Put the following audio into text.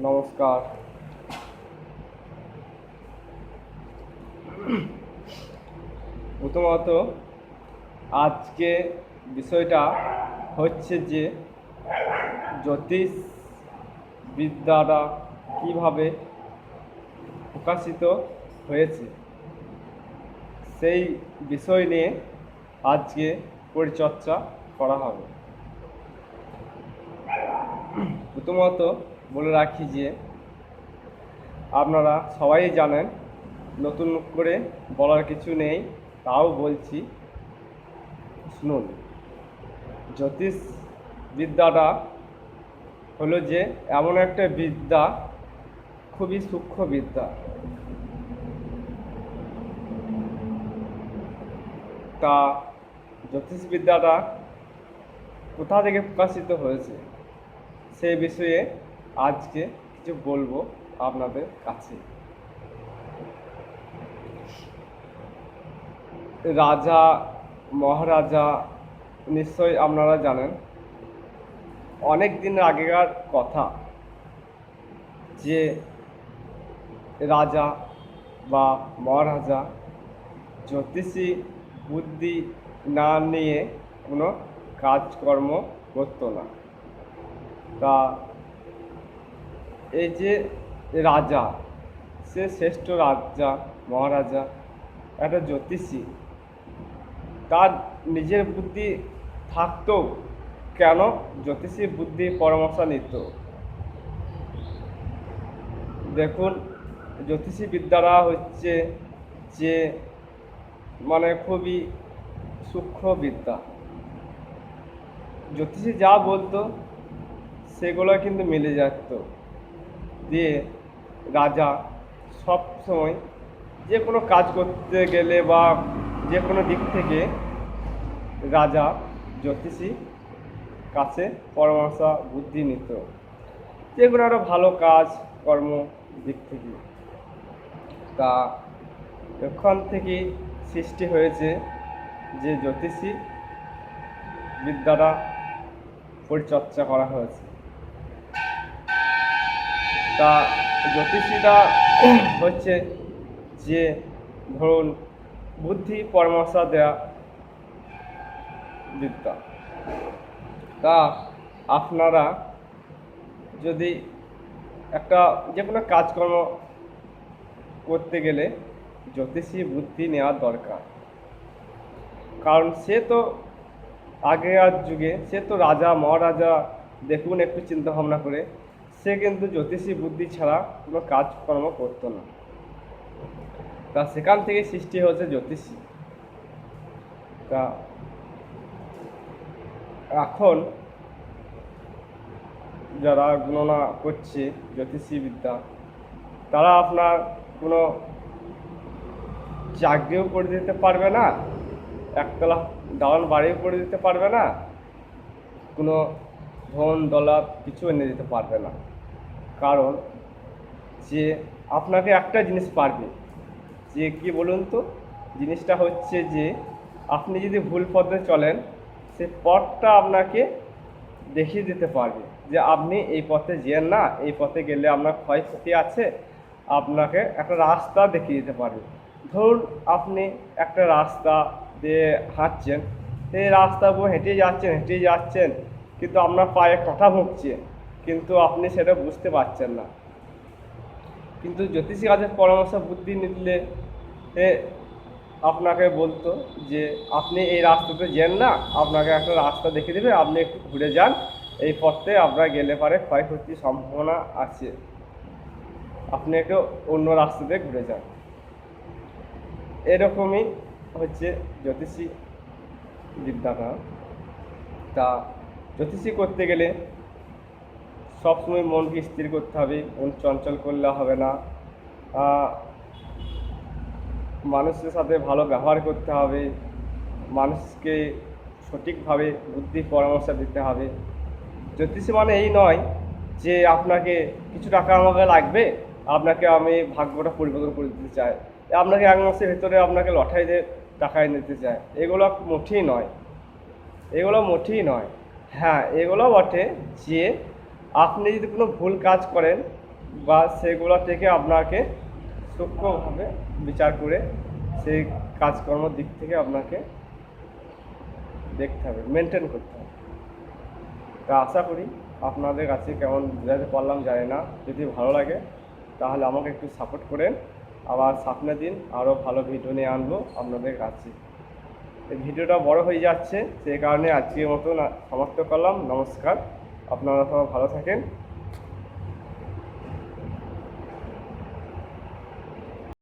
নমস্কার। প্রথমত, আজকে বিষয়টা হচ্ছে যে জ্যোতিষ বিদ্যাটা কীভাবে প্রকাশিত হয়েছে, সেই বিষয় নিয়ে আজকে পরিচর্চা করা হবে। প্রথমত বলে রাখি যে আপনারা সবাই জানেন, নতুন করে বলার কিছু নেই, তাও বলছি, শুনুন। জ্যোতিষ বিদ্যাটা হলো যে এমন একটা বিদ্যা, খুবই সূক্ষ্ম বিদ্যা। তা জ্যোতিষ বিদ্যাটা কোথা থেকে প্রকাশিত হয়েছে? সেই বিষয়ে আজকে কিছু বলব আপনাদের কাছে। রাজা, মহারাজা, নিশ্চয়ই আপনারা জানেন, অনেক দিন আগেকার কথা যে রাজা বা মহারাজা জ্যোতিষী বুদ্ধি না নিয়ে কোনো কাজকর্ম করতো না। তা এই যে রাজা, সে শ্রেষ্ঠ রাজা, মহারাজা, একটা জ্যোতিষী, তার নিজের বুদ্ধি থাকতেও কেন? জ্যোতিষী বুদ্ধি পরামর্শ নিত। দেখুন, জ্যোতিষী বিদ্যারা হচ্ছে যে মানে খুবই সূক্ষ্ম বিদ্যা। জ্যোতিষী যা বলতো, সেগুলো কিন্তু মিলে যেত দিয়ে রাজা সব সময় যে কোনো কাজ করতে গেলে বা যে কোনো দিক থেকে রাজা জ্যোতিষী কাছে পরামর্শ, বুদ্ধি নিত। যে কোনো একটা ভালো কাজ, কর্ম দিক থেকে। তা এখান থেকেই সৃষ্টি হয়েছে যে জ্যোতিষী বিদ্যাটা পরিচর্চা করা হয়েছে। তা জ্যোতিষীটা হচ্ছে যে ধরুন বুদ্ধি পরামর্শ দেওয়া বিদ্যা। তা আপনারা যদি একটা যে কোনো কাজকর্ম করতে গেলে জ্যোতিষী বুদ্ধি নেওয়া দরকার। কারণ সে তো আগেকার যুগে, সে তো রাজা, মহারাজা, দেখুন একটু চিন্তা ভাবনা করে কিন্তু জ্যোতিষী বুদ্ধি ছাড়া কোনো কাজকর্ম করতো না। তা সেখান থেকে সৃষ্টি হয়েছে জ্যোতিষী। তা এখন যারা গণনা করছে জ্যোতিষী বিদ্যা, তারা আপনার কোনো চাকরিও করে দিতে পারবে না, একতলা দালান বাড়িও করে দিতে পারবে না, কোনো ধন দলাপ কিছু এনে দিতে পারবে না। কারণ যে আপনাকে একটা জিনিস পারবে। যে কি বলুন তো? জিনিসটা হচ্ছে যে আপনি যদি ভুল পথে চলেন, সে পথটা আপনাকে দেখিয়ে দিতে পারবে যে আপনি এই পথে যেন না, এই পথে গেলে আপনার ক্ষয়ক্ষতি আছে। আপনাকে একটা রাস্তা দেখিয়ে দিতে পারবে। ধরুন আপনি একটা রাস্তা দিয়ে হাঁটছেন, সেই রাস্তা হেঁটে যাচ্ছেন হেঁটে যাচ্ছেন, কিন্তু আপনার পায়ে কাঁটা ভুগছে। কিন্তু আপনি সেটা বুঝতে পারছেন না। কিন্তু জ্যোতিষী কাজের পরামর্শ বুদ্ধি নিলে আপনাকে বলতো যে, আপনি এই রাস্তাতে যেন না, আপনাকে একটা রাস্তা দেখে দেবে, আপনি একটু ঘুরে যান, এই পথে আপনার গেলে পারে ক্ষয়ক্ষতির সম্ভাবনা আছে। আপনি একটু অন্য রাস্তাতে ঘুরে যান। এরকমই হচ্ছে জ্যোতিষী বিদ্যাটা। তা জ্যোতিষী করতে গেলে সবসময় মনকে স্থির করতে হবে, মন চঞ্চল করলে হবে না। মানুষের সাথে ভালো ব্যবহার করতে হবে, মানুষকে সঠিকভাবে বুদ্ধি, পরামর্শ দিতে হবে। জ্যোতিষী মানে এই নয় যে আপনাকে কিছু টাকা আমাকে লাগবে, আপনাকে আমি ভাগ্যটা পরিবর্তন করে দিতে চাই। আপনাকে এক মাসের ভেতরে আপনাকে লটারি দিয়ে টাকায় নিতে চায় এগুলো মোটেই নয়। এগুলো মোটেই নয়। হ্যাঁ এগুলো বটে যে আপনি যদি কোনো ভুল কাজ করেন বা সেগুলো থেকে আপনাকে সূক্ষ্মভাবে বিচার করে সেই কাজকর্মের দিক থেকে আপনাকে দেখতে হবে মেনটেন করতে হবে। তা আশা করি আপনাদের কাছে কেমন বোঝাতে পারলাম জানি না, যদি ভালো লাগে তাহলে আমাকে একটু সাপোর্ট করেন। আবার সামনের দিন আরও ভালো ভিডিও নিয়ে আনব আপনাদের কাছে। এই ভিডিওটা বড় হয়ে যাচ্ছে, সেই কারণে আজকের মতন সমাপ্ত করলাম। নমস্কার। আপনারা সবাই ভালো থাকেন।